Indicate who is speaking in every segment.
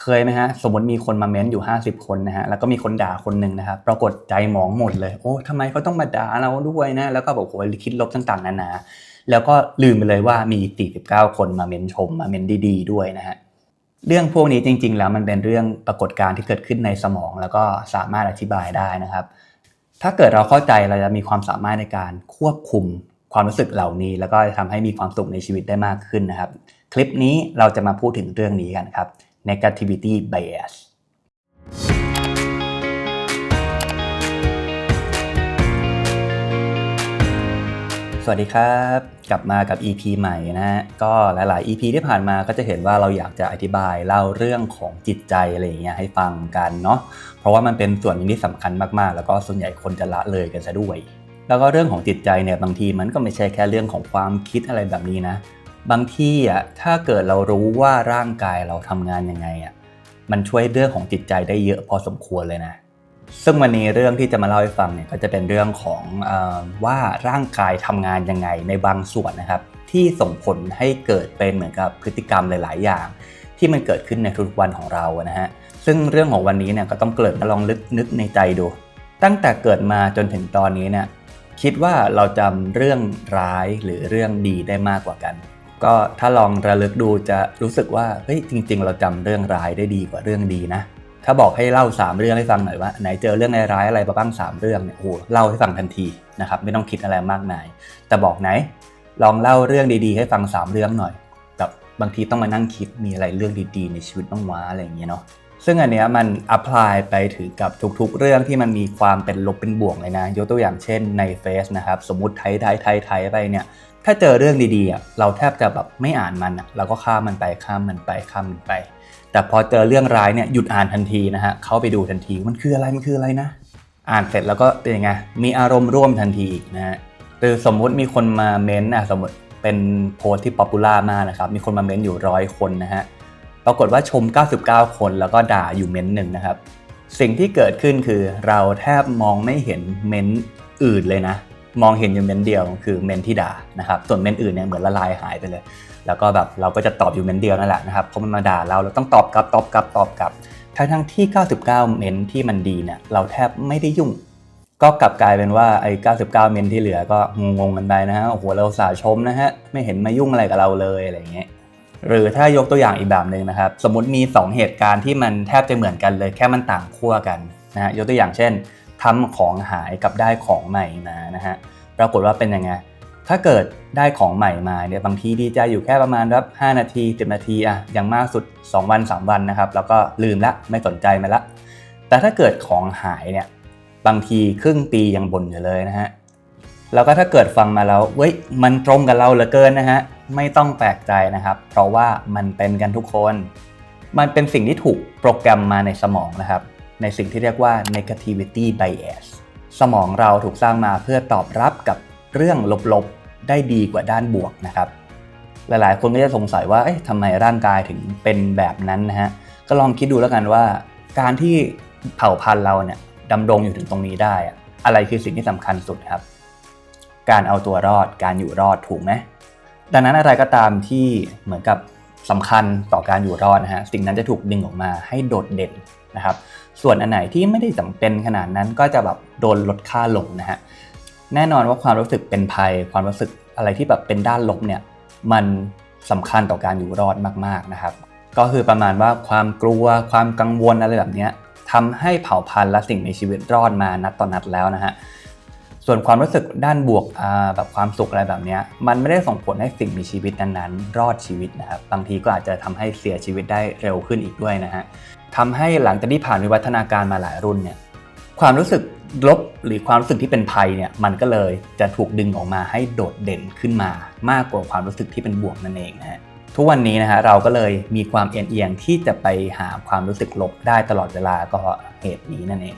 Speaker 1: เคยไหมฮะสมมติมีคนมาเม้นอยู่ 50 คนนะฮะแล้วก็มีคนด่าคนหนึ่งนะครับปรากฏใจหมองหมดเลยโอ้ทำไมเขาต้องมาด่าเราด้วยนะแล้วก็บอกโอ้ยคิดลบต่างๆนานาแล้วก็ลืมไปเลยว่ามี 49 คนมาเม้นชมมาเม้นดี ๆ ด้วยนะฮะเรื่องพวกนี้จริง ๆ แล้วมันเป็นเรื่องปรากฏการณ์ที่เกิดขึ้นในสมอง แล้วก็สามารถอธิบายได้นะครับ ถ้าเกิดเราเข้าใจเราจะมีความสามารถในการควบคุมความรู้สึกเหล่านี้ แล้วก็จะทำให้มีความสุขในชีวิตได้มากขึ้นนะครับ คลิปนี้เราจะมาพูดถึงเรื่องนี้กันครับ negativity bias สวัสดีครับ กลับมากับ EP ใหม่นะฮะก็หลาย ๆ EP ที่ผ่านมาก็จะเห็นว่าเราอยากจะอธิบายเล่าเรื่องของจิตใจอะไรอย่างเงี้ยให้ฟังกันเนาะเพราะว่ามันเป็นส่วนนึงที่สำคัญมาก ๆ แล้วก็ส่วนใหญ่คนจะละเลยกันซะด้วย แล้วก็เรื่องของจิตใจเนี่ยบางทีมันก็ไม่ใช่แค่เรื่องของความคิดอะไรแบบนี้นะ บางทีอะถ้าเกิดเรารู้ว่าร่างกายเราทำงานยังไงอะมันช่วยเรื่องของจิตใจได้เยอะพอสมควรเลยนะ ซึ่งวันนี้เรื่องที่จะมาเล่าให้ฟังเนี่ยก็จะเป็นเรื่องของอว่าร่างกายทำงานยังไงในบางส่วนนะครับ ที่ส่งผลให้เกิดเป็นเหมือนกับพฤติกรรมหลาย ๆ อย่าง ที่มันเกิดขึ้นในทุกวันของเรานะฮะซึ่งเรื่องของวันนี้เนี่ยก็ต้องเกริ่นมาลองลึกนึกในใจดู ตั้งแต่เกิดมาจนถึงตอนนี้เนี่ยคิดว่าเราจำเรื่องร้ายหรือเรื่องดีได้มากกว่ากัน ก็ถ้าลองระลึกดูจะรู้สึกว่าเฮ้ยจริง ๆ เราจำเรื่องร้ายได้ดีกว่าเรื่องดีนะถ้าบอกให้เล่า 3 เรื่องให้ฟังหน่อยว่าไหนเจอเรื่องร้ายอะไรบ้าง 3 เรื่องเนี่ยโอ้โหเล่าให้ฟังทันทีนะครับไม่ต้องคิดอะไรมากมาย แต่บอกไหน ลองเล่าเรื่องดีๆ ให้ฟัง 3 เรื่องหน่อยแบบบางทีต้องมานั่งคิดมีอะไรเรื่องดีๆ ในชีวิตบ้างวะอะไรอย่างเงี้ยเนาะซึ่งอันเนี้ยมันอัพพลายไปถึงกับทุกๆ เรื่องที่มันมีความเป็นลบเป็นบวกเลยนะ ยกตัวอย่างเช่นในเฟซนะครับ สมมติไทยไทยไทยไทยไปเนี่ย ถ้าเจอเรื่องดีๆอะเราแทบจะแบบไม่อ่านมันอะเราก็ข้ามมันไปข้ามมันไปข้ามมันไป แต่พอเจอเรื่องร้ายเนี่ยหยุดอ่านทันทีนะฮะเข้าไปดูทันทีมันคืออะไรมันคืออะไรนะ อ่านเสร็จแล้วก็เป็นยังไงมีอารมณ์ร่วมทันทีอีกนะฮะหรือสมมุติมีคนมาเม้นต์อะสมมติเป็นโพสที่ป๊อปปูล่ามากนะครับ มีคนมาเม้นต์อยู่ร้อยคนนะฮะ ปรากฏว่าชม 99 คนแล้วก็ด่าอยู่เม้นต์หนึ่งนะครับ สิ่งที่เกิดขึ้นคือเราแทบมองไม่เห็นเม้นต์อื่นเลยนะ มองเห็นอยู่เม้นเดียวคือเม้นที่ด่านะครับส่วนเม้นอื่นเนี่ยเหมือนละลายหายไปเลย แล้วก็แบบเราก็จะตอบอยู่เม้นเดียวนั่นแหละนะครับเพราะมันมาด่าเราเราต้องตอบกลับตอบกลับตอบกลับทั้งทั้งที่ 99 เม้นที่มันดีเนี่ยเราแทบไม่ได้ยุ่ง ก็กลับกลายเป็นว่าไอ้99 เมนที่เหลือก็งงๆกันไปนะฮะโอ้โหเราสาชมนะฮะไม่เห็นมายุ่งอะไรกับเราเลยอะไรอย่างเงี้ยหรือถ้ายกตัวอย่างอีกแบบหนึ่งนะครับ สมมติมี 2 เหตุการณ์ที่มันแทบจะเหมือนกันเลย แค่มันต่างขั้วกันนะฮะยกตัวอย่างเช่น ทำของหายกับได้ของใหม่มานะฮะปรากฏว่าเป็นยังไงถ้าเกิดได้ของใหม่มาเนี่ยบางทีดีใจอยู่แค่ประมาณรับ5นาที10นาทีอะอย่างมากสุด 2 วัน 3 วันนะครับ แล้วก็ลืมละไม่สนใจมันละ แต่ถ้าเกิดของหายเนี่ยบางทีครึ่งปียังบ่นอยู่เลยนะฮะแล้วก็ถ้าเกิดฟังมาแล้วเว้ยมันตรงกับเราเหลือเกินนะฮะไม่ต้องแปลกใจนะครับ เพราะว่ามันเป็นกันทุกคน มันเป็นสิ่งที่ถูกโปรแกรมมาในสมองนะครับ ในสิ่งที่เรียกว่า negativity bias สมองเราถูกสร้างมาเพื่อตอบรับกับเรื่องลบๆ ได้ดีกว่าด้านบวกนะครับ หลายๆ คนก็จะสงสัยว่าเอ๊ะทำไมร่างกายถึงเป็นแบบนั้นนะฮะ ก็ลองคิดดูแล้วกันว่า การที่เผ่าพันธุ์เราเนี่ยดำรงอยู่ถึงตรงนี้ได้ อะอะไรคือสิ่งที่สำคัญสุดครับ การเอาตัวรอด การอยู่รอดถูกไหมดังนั้นอะไรก็ตามที่เหมือนกับสำคัญต่อการอยู่รอดนะฮะสิ่งนั้นจะถูกดึงออกมาให้โดดเด่นนะครับ ส่วนอันไหนที่ไม่ได้จำเป็นขนาดนั้นก็จะแบบโดนลดค่าลงนะฮะแน่นอนว่าความรู้สึกเป็นภัย ความรู้สึกอะไรที่แบบเป็นด้านลบเนี่ยมันสำคัญต่อการอยู่รอดมากๆนะครับ ก็คือประมาณว่าความกลัวความกังวลอะไรแบบนี้ทำให้เผ่าพันธุ์และสิ่งในชีวิตรอดมานัดต่อนนัดแล้วนะฮะส่วนความรู้สึกด้านบวกแบบความสุขอะไรแบบนี้มันไม่ได้ส่งผลให้สิ่งมีชีวิตนั้นๆ รอดชีวิตนะครับ บางทีก็อาจจะทำให้เสียชีวิตได้เร็วขึ้นอีกด้วยนะฮะ ทำให้หลังจากที่ผ่านวิวัฒนาการมาหลายรุ่นเนี่ยความรู้สึกลบหรือความรู้สึกที่เป็นภัยเนี่ยมันก็เลยจะถูกดึงออกมาให้โดดเด่นขึ้นมา มากกว่าความรู้สึกที่เป็นบวกนั่นเองนะฮะทุกวันนี้นะฮะเราก็เลยมีความเอียงที่จะไปหาความรู้สึกลบได้ตลอดเวลาก็เหตุนี้นั่นเอง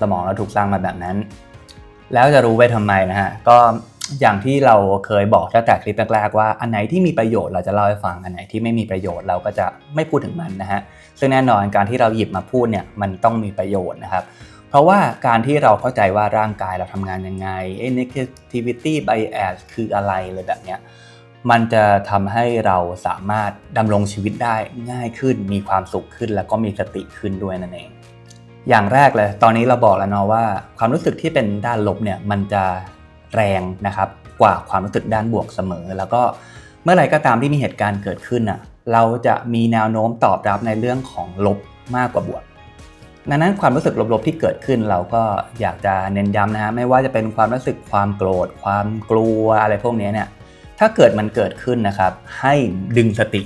Speaker 1: สมองเราถูกสร้างมาแบบนั้น แล้วจะรู้ไปทำไมนะฮะก็ อย่างที่เราเคยบอกตั้งแต่คลิปแรกๆว่าอันไหนที่มีประโยชน์เราจะเล่าให้ฟังอันไหนที่ไม่มีประโยชน์เราก็จะไม่พูดถึงมันนะฮะซึ่งแน่นอนการที่เราหยิบมาพูดเนี่ยมันต้องมีประโยชน์นะครับเพราะว่าการที่เราเข้าใจว่าร่างกายเราทำงานยังไงไอ้ negativity bias คืออะไรเลยแบบเนี้ยมันจะทำให้เราสามารถดำรงชีวิตได้ง่ายขึ้น มีความสุขขึ้น แล้วก็มีสติขึ้นด้วยนั่นเอง อย่างแรกเลย ตอนนี้เราบอกแล้วเนาะว่า ความรู้สึกที่เป็นด้านลบเนี่ยมันจะ แรงนะครับกว่าความรู้สึกด้านบวกเสมอ แล้วก็เมื่อไหร่ก็ตามที่มีเหตุการณ์เกิดขึ้นอะเราจะมีแนวโน้มตอบรับในเรื่องของลบมากกว่าบวกดังนั้นความรู้สึกลบๆที่เกิดขึ้นเราก็อยากจะเน้นย้ำนะฮะไม่ว่าจะเป็นความรู้สึกความโกรธ ความกลัวอะไรพวกนี้เนี่ยถ้าเกิดมันเกิดขึ้นนะครับ ให้ดึงสติ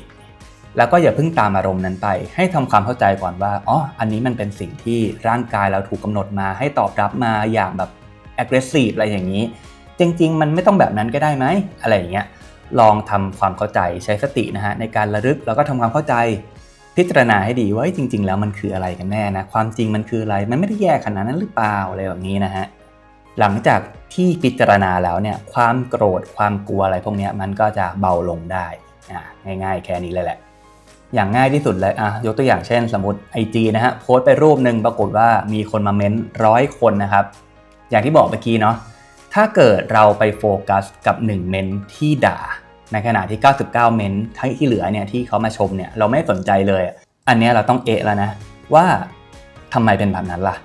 Speaker 1: แล้วก็อย่าเพิ่งตามอารมณ์นั้นไป ให้ทำความเข้าใจก่อนว่าอ๋ออันนี้มันเป็นสิ่งที่ร่างกายเราถูกกาหนดมาให้ตอบรับมาอย่างแบบ aggressive อะไรอย่างนี้ จริง ๆ มันไม่ต้องแบบนั้นก็ได้ไหมอะไรอย่างเงี้ยลองทำความเข้าใจใช้สตินะฮะในการระลึกแล้วก็ทำความเข้าใจ พิจารณาให้ดีว่าจริง ๆ แล้วมันคืออะไรกันแน่นะความจริงมันคืออะไรมันไม่ได้แย่ขนาดนั้นหรือเปล่าอะไรแบบนี้นะฮะหลังจากที่พิจารณาแล้วเนี่ยความโกรธความกลัวอะไรพวกนี้มันก็จะเบาลงได้อ่าง่ายๆ แค่นี้เลยแหละ อย่างง่ายที่สุดเลยอะยกตัวอย่างเช่น สมมติ IG นะฮะโพสต์ไปรูปหนึ่งปรากฏว่ามีคนมาเม้นร้อยคนนะครับ อย่างที่บอกเมื่อกี้เนาะ ถ้าเกิดเราไปโฟกัสกับ1เมนที่ด่า ในขณะที่ 99 เมนทั้งที่เหลือเนี่ยที่เขามาชมเนี่ยเราไม่สนใจเลย อันนี้เราต้องเอะแล้วนะว่าทำไมเป็นแบบนั้นล่ะ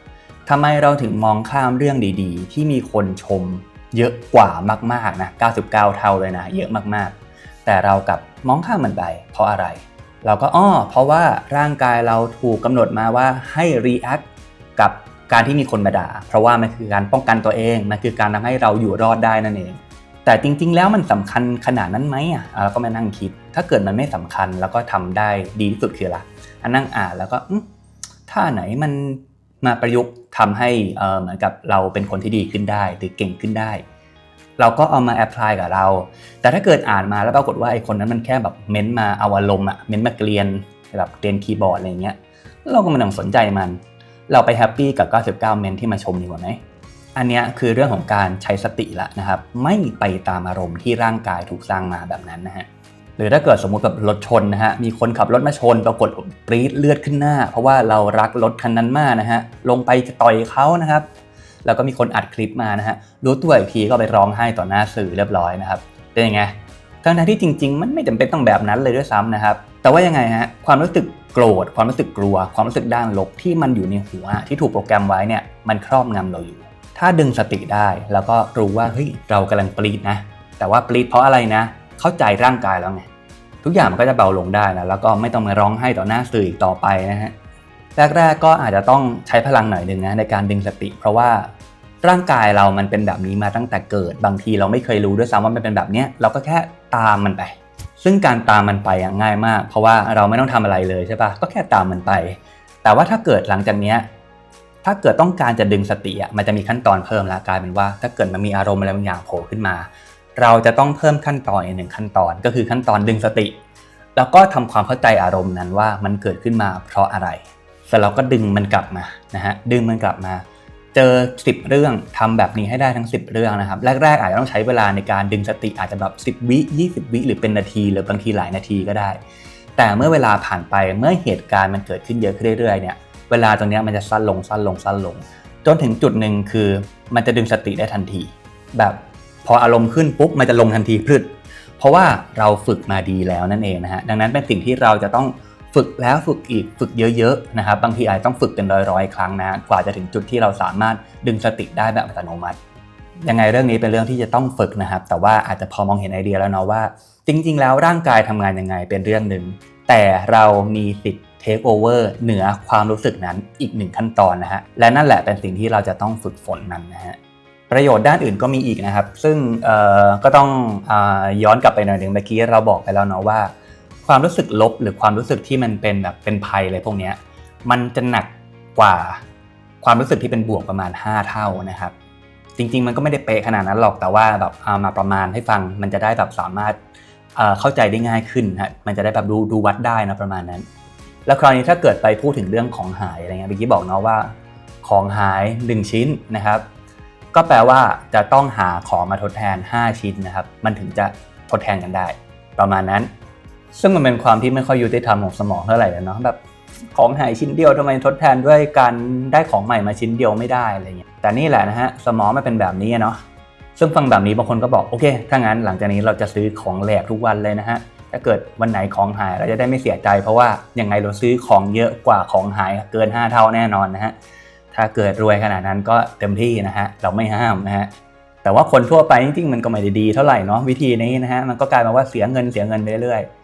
Speaker 1: ทำไมเราถึงมองข้ามเรื่องดี ๆ ที่มีคนชมเยอะกว่ามากๆนะ 99 เท่าเลยนะ เยอะมากๆ แต่เรากับมองข้ามมันไปเพราะอะไร เราก็อ้อเพราะว่าร่างกายเราถูกกำหนดมาว่าให้ react กับ การที่มีคนมาด่า เพราะว่ามันคือการป้องกันตัวเอง มันคือการทำให้เราอยู่รอดได้นั่นเอง แต่จริง ๆ แล้วมันสำคัญขนาดนั้นไหมอะเราก็มานั่งคิด ถ้าเกิดมันไม่สำคัญแล้วก็ทำได้ดีที่สุดคืออะไรอันนั่งอ่านแล้วก็ถ้าไหนมันมาประยุกต์ทำให้เหมือนกับเราเป็นคนที่ดีขึ้นได้หรือเก่งขึ้นได้ เราก็เอามาแอพพลายกับเรา แต่ถ้าเกิดอ่านมาแล้วปรากฏว่าไอ้คนนั้นมันแค่แบบเม้นมาเอาอารมณ์อะเม้นมาเกลียนแบบเกลียนคีย์บอร์ดอะไรเงี้ยเราก็ไม่ต้องสนใจมัน เราไปแฮปปี้กับ 99 เมนที่มาชมดีกว่าไหมอันนี้คือเรื่องของการใช้สติละนะครับ ไม่ไปตามอารมณ์ที่ร่างกายถูกสร้างมาแบบนั้นนะฮะหรือถ้าเกิดสมมุติแบบรถชนนะฮะมีคนขับรถมาชนปรากฏปรี๊ดเลือดขึ้นหน้า เพราะว่าเรารักรถคันนั้นมากนะฮะลงไปจะต่อยเขานะครับแล้วก็มีคนอัดคลิปมานะฮะรู้ตัวอีกทีก็ไปร้องไห้ต่อหน้าสื่อเรียบร้อยนะครับเป็นยังไงทั้งที่จริง ๆ มันไม่จำเป็นต้องแบบนั้นเลยด้วยซ้ำนะครับแต่ว่ายังไงฮะความรู้สึก โกรธความรู้สึกกลัว ความรู้สึกด้านลบที่มันอยู่ในหัวที่ถูกโปรแกรมไว้เนี่ยมันครอบงำเราอยู่ ถ้าดึงสติได้แล้วก็รู้ว่าเฮ้ยเรากำลังปรีดนะ แต่ว่าปรีดเพราะอะไรนะ เข้าใจร่างกายแล้วไงทุกอย่างมันก็จะเบาลงได้นะแล้วก็ไม่ต้องมาร้องไห้ต่อหน้าสื่ออีกต่อไปนะฮะแรกๆก็อาจจะต้องใช้พลังหน่อยหนึ่งนะในการดึงสติ เพราะว่าร่างกายเรามันเป็นแบบนี้มาตั้งแต่เกิด บางทีเราไม่เคยรู้ด้วยซ้ำว่ามันเป็นแบบนี้เราก็แค่ตามมันไป ซึ่งการตามมันไปง่ายมาก เพราะว่าเราไม่ต้องทำอะไรเลยใช่ปะก็แค่ตามมันไป แต่ว่าถ้าเกิดหลังจากนี้ถ้าเกิดต้องการจะดึงสติอะมันจะมีขั้นตอนเพิ่มละกลายเป็นว่า ถ้าเกิดมันมีอารมณ์อะไรบางอย่างโผล่ขึ้นมา เราจะต้องเพิ่มขั้นตอนอีกหนึ่งขั้นตอนก็คือขั้นตอนดึงสติ แล้วก็ทำความเข้าใจอารมณ์นั้นว่ามันเกิดขึ้นมาเพราะอะไรเสร็จแล้วก็ดึงมันกลับมานะฮะดึงมันกลับมา เจอ 10 เรื่องทำแบบนี้ให้ได้ทั้ง 10 เรื่องนะครับ แรก ๆ อาจจะต้องใช้เวลาในการดึงสติอาจจะแบบ 10 วิ 20 วิ หรือเป็นนาที หรือบางทีหลายนาทีก็ได้ แต่เมื่อเวลาผ่านไปเมื่อเหตุการณ์มันเกิดขึ้นเยอะขึ้นเรื่อยๆเนี่ยเวลาตรงนี้มันจะสั้นลงสั้นลงสั้นลง จนถึงจุดหนึ่งคือ มันจะดึงสติได้ทันที แบบพออารมณ์ขึ้นปุ๊บมันจะลงทันทีพืดเพราะว่าเราฝึกมาดีแล้วนั่นเองนะฮะดังนั้นเป็นสิ่งที่เราจะต้อง ฝึกแล้วฝึกอีกฝึกเยอะๆนะครับบางทีอาจต้องฝึกเป็นร้อยๆ ครั้งนะกว่าจะถึงจุดที่เราสามารถดึงสติได้แบบอัตโนมัติยังไงเรื่องนี้เป็นเรื่องที่จะต้องฝึกนะครับ แต่ว่าอาจจะพอมองเห็นไอเดียแล้วเนาะว่า จริง ๆ แล้วร่างกายทำงานยังไงเป็นเรื่องหนึ่งแต่เรามีสิทธิ์เทคโอเวอร์เหนือความรู้สึกนั้นอีกหนึ่งขั้นตอนนะฮะและนั่นแหละเป็นสิ่งที่เราจะต้องฝึกฝนมันนะฮะประโยชน์ด้านอื่นก็มีอีกนะครับ ซึ่งก็ต้องอย้อนกลับไปหน่อยหนึ่งเมื่อกี้เราบอกไปแล้วเนาะว่า ความรู้สึกลบหรือความรู้สึกที่มันเป็นแบบเป็นภัยอะไรพวกนี้มันจะหนักกว่าความรู้สึกที่เป็นบวกประมาณ 5 เท่านะครับ จริง ๆ มันก็ไม่ได้เป๊ะขนาดนั้นหรอกแต่ว่าแบบเอามาประมาณให้ฟัง มันจะได้แบบสามารถเข้าใจได้ง่ายขึ้นฮะมันจะได้แบบดูดูวัดได้นะประมาณนั้น แล้วคราวนี้ถ้าเกิดไปพูดถึงเรื่องของหายอะไรเงี้ยเมื่อกี้บอกเนาะว่า ของหาย 1 ชิ้นนะครับ ก็แปลว่าจะต้องหาของมาทดแทน 5 ชิ้นนะครับ มันถึงจะทดแทนกันได้ ประมาณนั้น ซึ่งมันเป็นความที่ไม่ค่อยยุติธรรมของสมองเท่าไหร่เนาะแบบของหายชิ้นเดียวทำไมทดแทนด้วยการได้ของใหม่มาชิ้นเดียวไม่ได้อะไรเงี้ยแต่นี่แหละนะฮะสมองมันเป็นแบบนี้เนาะซึ่งฟังแบบนี้บางคนก็บอกโอเคถ้างั้นหลังจากนี้เราจะซื้อของแหลกทุกวันเลยนะฮะถ้าเกิดวันไหนของหายเราจะได้ไม่เสียใจ เพราะว่ายังไงเราซื้อของเยอะกว่าของหายเกิน 5 เท่าแน่นอนนะฮะถ้าเกิดรวยขนาดนั้นก็เต็มที่นะฮะเราไม่ห้ามนะฮะแต่ว่าคนทั่วไปจริงๆมันก็ไม่ได้ดีเท่าไหร่เนาะวิธีนี้นะฮะมันก็กลายมาว่าเสียเงินเสียเงินไปเรื่อยๆ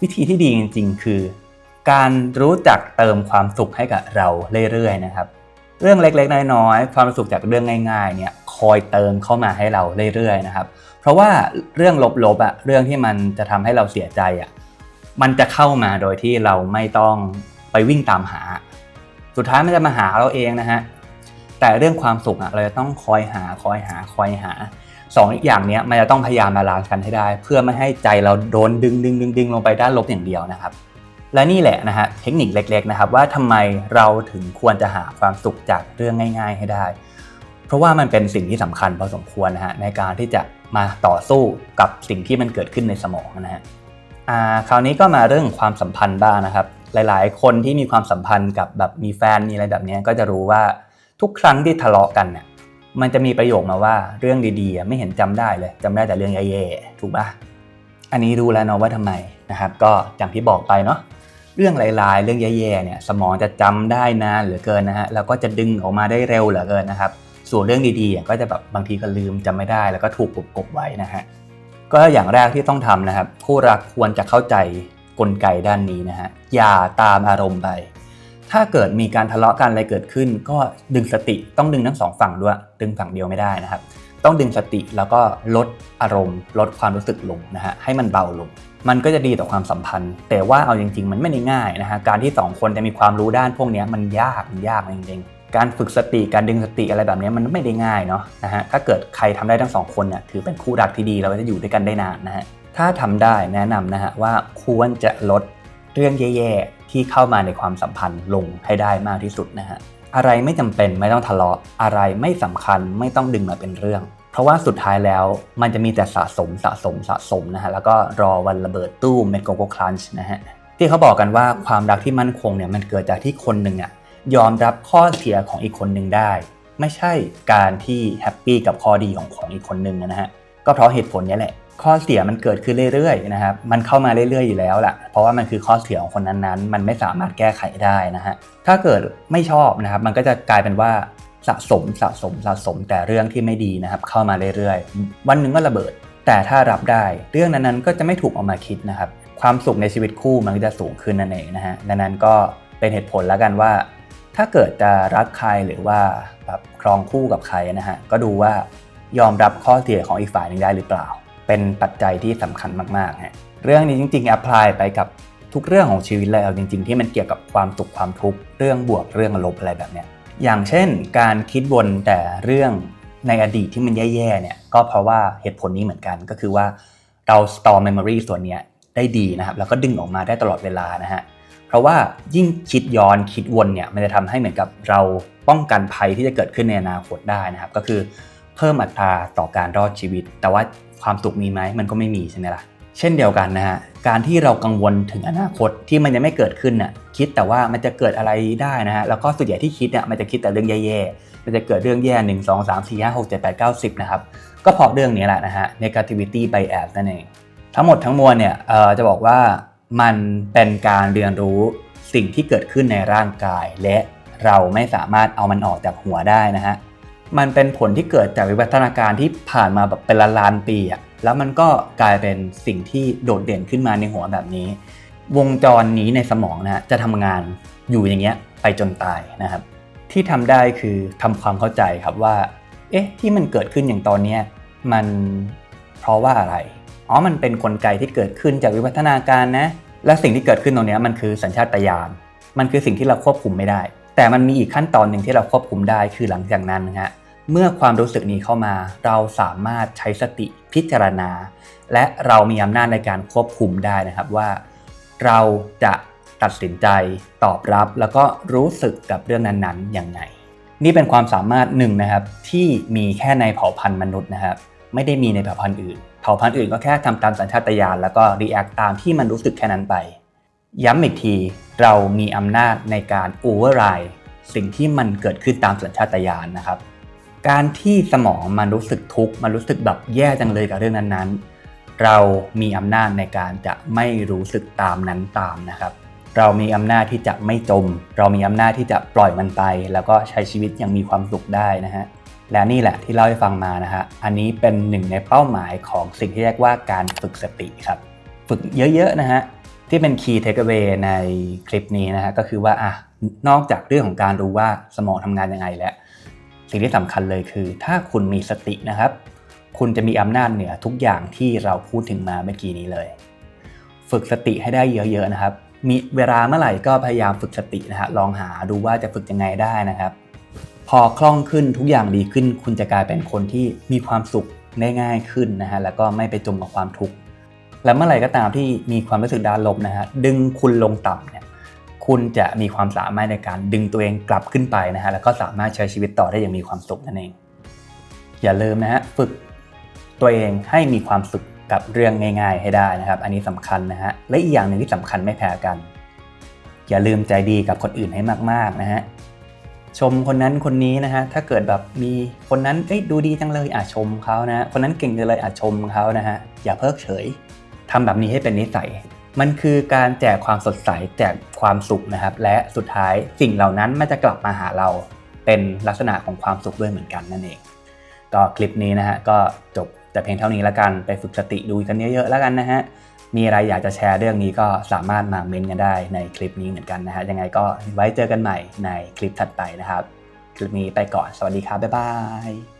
Speaker 1: วิธีที่ดีจริง ๆ คือ การรู้จักเติมความสุขให้กับเราเรื่อยๆนะครับ เรื่องเล็กๆ น้อยๆความสุขจากเรื่องง่ายๆเนี่ยคอยเติมเข้ามาให้เราเรื่อยๆนะครับ เพราะว่าเรื่องลบๆอะเรื่องที่มันจะทำให้เราเสียใจอะมันจะเข้ามาโดยที่เราไม่ต้องไปวิ่งตามหา สุดท้ายมันจะมาหาเราเองนะฮะแต่เรื่องความสุขอะเราจะต้องคอยหาคอยหาคอยหา สองอย่างนี้มันจะต้องพยายามบาลานซ์กันให้ได้ เพื่อไม่ให้ใจเราโดนดึงดึงดึงดึงลงไปด้านลบอย่างเดียวนะครับ และนี่แหละนะฮะเทคนิคเล็กๆนะครับ ว่าทำไมเราถึงควรจะหาความสุขจากเรื่องง่าย ๆ ให้ได้ เพราะว่ามันเป็นสิ่งที่สำคัญพอสมควรนะฮะในการที่จะมาต่อสู้กับสิ่งที่มันเกิดขึ้นในสมองนะฮะอ่าคราวนี้ก็มาเรื่องความสัมพันธ์บ้างนะครับ หลายๆ คนที่มีความสัมพันธ์กับแบบมีแฟนมีอะไรแบบนี้ก็จะรู้ว่าทุกครั้งที่ทะเลาะกันเนี่ย มันจะมีประโยคมาว่าเรื่องดีๆ ไม่เห็นจำได้เลยจำได้แต่เรื่องแย่ๆถูกปะอันนี้รู้แล้วเนาะว่าทำไมนะครับก็อย่างที่บอกไปเนาะเรื่องลายๆ เรื่องแย่ๆเนี่ยสมองจะจำได้นานเหลือเกินนะฮะแล้วก็จะดึงออกมาได้เร็วเหลือเกินนะครับส่วนเรื่องดีๆก็จะแบบบางทีก็ลืมจำไม่ได้ แล้วก็ถูกกบๆไว้นะฮะก็อย่างแรกที่ต้องทำนะครับ คู่รักควรจะเข้าใจกลไกด้านนี้นะฮะอย่าตามอารมณ์ไป ถ้าเกิดมีการทะเลาะกันอะไรเกิดขึ้น ก็ดึงสติต้องดึงทั้งสองฝั่งด้วย ดึงฝั่งเดียวไม่ได้นะครับ ต้องดึงสติแล้วก็ลดอารมณ์ ลดความรู้สึกลงนะฮะให้มันเบาลง มันก็จะดีต่อความสัมพันธ์ แต่ว่าเอาจริง ๆ มันไม่ได้ง่ายนะฮะการที่ 2 คนจะมีความรู้ด้านพวกนี้มันยากมันยากจริงๆการฝึกสติการดึงสติอะไรแบบนี้มันไม่ได้ง่ายเนาะนะฮะถ้าเกิดใครทำได้ทั้งสองคนเนี่ยถือเป็นคู่รักที่ดีเราก็จะอยู่ด้วยกันได้นานนะฮะถ้าทำได้แนะนำนะฮะว่าควรจะลดเรื่องแย่ๆ ที่เข้ามาในความสัมพันธ์ลงให้ได้มากที่สุดนะฮะอะไรไม่จำเป็นไม่ต้องทะเลาะ อะไรไม่สำคัญไม่ต้องดึงมาเป็นเรื่อง เพราะว่าสุดท้ายแล้วมันจะมีแต่สะสมสะสมสะสมนะฮะแล้วก็รอวันระเบิดตู้เมดโกโก้คลันช์นะฮะที่เขาบอกกันว่าความรักที่มั่นคงเนี่ยมันเกิดจากที่คนหนึ่งอะยอมรับข้อเสียของอีกคนหนึ่งได้ ไม่ใช่การที่แฮปปี้กับข้อดีของของอีกคนหนึ่งนะฮะก็เพราะเหตุผลนี้แหละ ข้อเสียมันเกิดขึ้นเรื่อยๆนะครับ มันเข้ามาเรื่อยๆอยู่แล้วแหละเพราะว่ามันคือข้อเสียของคนนั้นๆ มันไม่สามารถแก้ไขได้นะฮะ ถ้าเกิดไม่ชอบนะครับ มันก็จะกลายเป็นว่าสะสมสะสมสะสมแต่เรื่องที่ไม่ดีนะครับ เข้ามาเรื่อยๆ วันหนึ่งก็ระเบิด แต่ถ้ารับได้ เรื่องนั้นๆ ก็จะไม่ถูกเอามาคิดนะครับ ความสุขในชีวิตคู่มันก็จะสูงขึ้นนั่นเองนะฮะดังนั้นก็เป็นเหตุผลแล้วกันว่า ถ้าเกิดจะรักใครหรือว่าแบบครองคู่กับใครนะฮะ ก็ดูว่ายอมรับข้อเสียของอีกฝ่ายหนึ่งได้หรือเปล่า เป็นปัจจัยที่สำคัญมากๆฮะเรื่องนี้จริงๆแอพพลายไปกับทุกเรื่องของชีวิตเลยเอาจริง ๆ ที่มันเกี่ยวกับความสุขความทุกข์เรื่องบวกเรื่องลบอะไรแบบเนี้ยอย่างเช่น การคิดวนแต่เรื่องในอดีตที่มันแย่ๆเนี่ยก็เพราะว่าเหตุผลนี้เหมือนกันก็คือว่าเรา store memory ส่วนเนี้ยได้ดีนะครับแล้วก็ดึงออกมาได้ตลอดเวลานะฮะเพราะว่ายิ่งคิดย้อนคิดวนเนี่ยมันจะทำให้เหมือนกับเราป้องกันภัยที่จะเกิดขึ้นในอนาคตได้นะครับก็คือเพิ่มอัตราต่อการรอดชีวิต แต่ว่า ความสุขมีไหมมันก็ไม่มีใช่ไหมล่ะเช่นเดียวกันนะฮะการที่เรากังวลถึงอนาคตที่มันยังไม่เกิดขึ้นน่ะคิดแต่ว่ามันจะเกิดอะไรได้นะฮะแล้วก็ส่วนใหญ่ที่คิดเนี่ยมันจะคิดแต่เรื่องแย่ๆมันจะเกิดเรื่องแย่หนึ่งสองสามสี่ห้าหกเจ็ดแปดเก้าสิบนะครับก็เพราะเรื่องนี้แหละนะฮะ negativity bias นั่นเองทั้งหมดทั้งมวลเนี่ยเอ่อจะบอกว่ามันเป็นการเรียนรู้สิ่งที่เกิดขึ้นในร่างกาย และเราไม่สามารถเอามันออกจากหัวได้นะฮะ มันเป็นผลที่เกิดจากวิวัฒนาการที่ผ่านมาแบบเป็นล้านล้านปีอะแล้วมันก็กลายเป็นสิ่งที่โดดเด่นขึ้นมาในหัวแบบนี้ วงจรนี้ในสมองนะฮะจะทำงานอยู่อย่างเงี้ยไปจนตายนะครับ ที่ทำได้คือทำความเข้าใจครับว่า เอ๊ะที่มันเกิดขึ้นอย่างตอนเนี้ยมันเพราะว่าอะไรอ๋อมันเป็นนกลไกที่เกิดขึ้นจากวิวัฒนาการนะและสิ่งที่เกิดขึ้นตรงนี้มันคือสัญชาตญาณมันคือสิ่งที่เราควบคุมไม่ได้ แต่มันมีอีกขั้นตอนหนึ่งที่เราควบคุมได้คือหลังจากนั้นนะฮะ เมื่อความรู้สึกนี้เข้ามา เราสามารถใช้สติพิจารณา และเรามีอำนาจในการควบคุมได้นะครับว่า เราจะตัดสินใจตอบรับ แล้วก็รู้สึกกับเรื่องนั้นๆอย่างไง นี่เป็นความสามารถหนึ่งนะครับที่มีแค่ในเผ่าพันธุ์มนุษย์นะครับ ไม่ได้มีในเผ่าพันธุ์อื่น เผ่าพันธุ์อื่นก็แค่ทำตามสัญชาตญาณแล้วก็รีแอคตามที่มันรู้สึกแค่นั้นไป ย้ำอีกทีเรามีอำนาจในการ override สิ่งที่มันเกิดขึ้นตามสัญชาตญาณนะครับ การที่สมองมันรู้สึกทุกข์มันรู้สึกแบบแย่จังเลยกับเรื่องนั้นๆ เรามีอำนาจในการจะไม่รู้สึกตามนั้นตามนะครับ เรามีอำนาจที่จะไม่จม เรามีอำนาจที่จะปล่อยมันไป แล้วก็ใช้ชีวิตอยังมีความสุขได้นะฮะและนี่แหละที่เล่าให้ฟังมานะฮะอันนี้เป็นหนึ่งในเป้าหมายของสิ่งที่เรียกว่าการฝึกสติครับ ฝึกเยอะๆนะฮะที่เป็น key takeaway ในคลิปนี้นะฮะก็คือว่าอะนอกจากเรื่องของการรู้ว่าสมองทำงานยังไงแล้ว สิ่งที่สำคัญเลยคือ ถ้าคุณมีสตินะครับ คุณจะมีอำนาจเหนือทุกอย่างที่เราพูดถึงมาเมื่อกี้นี้เลย ฝึกสติให้ได้เยอะๆนะครับ มีเวลาเมื่อไหร่ก็พยายามฝึกสตินะฮะลองหาดูว่าจะฝึกยังไงได้นะครับ พอคล่องขึ้นทุกอย่างดีขึ้น คุณจะกลายเป็นคนที่มีความสุขได้ง่ายขึ้นนะฮะแล้วก็ไม่ไปจมกับความทุกข์และเมื่อไหร่ก็ตามที่มีความรู้สึกด้านลบนะฮะดึงคุณลงต่ำเนี่ย คุณจะมีความสามารถในการดึงตัวเองกลับขึ้นไปนะฮะแล้วก็สามารถใช้ชีวิตต่อได้อย่างมีความสุขนั่นเอง อย่าลืมนะฮะฝึกตัวเองให้มีความสุขกับเรื่องง่าย ๆ ให้ได้นะครับ อันนี้สำคัญนะฮะและอีกอย่างหนึ่งที่สำคัญไม่แพ้กัน อย่าลืมใจดีกับคนอื่นให้มากๆนะฮะชมคนนั้นคนนี้นะฮะถ้าเกิดแบบมีคนนั้นเอ้ยดูดีจังเลยอะชมเขานะคนนั้นเก่งจังเลยอะชมเขานะฮะอย่าเพิกเฉยทำแบบนี้ให้เป็นนิสัย มันคือการแจกความสดใสแจกความสุขนะครับ และสุดท้ายสิ่งเหล่านั้นมันจะกลับมาหาเราเป็นลักษณะของความสุขด้วยเหมือนกันนั่นเอง ก็คลิปนี้นะฮะก็จบแต่เพียงเท่านี้แล้วกันไปฝึกสติดูกันเยอะๆแล้วกันนะฮะมีอะไรอยากจะแชร์เรื่องนี้ก็สามารถมาเมนต์กันได้ในคลิปนี้เหมือนกันนะฮะยังไงก็ไว้เจอกันใหม่ในคลิปถัดไปนะครับ คลิปนี้ไปก่อนสวัสดีครับบ๊ายบาย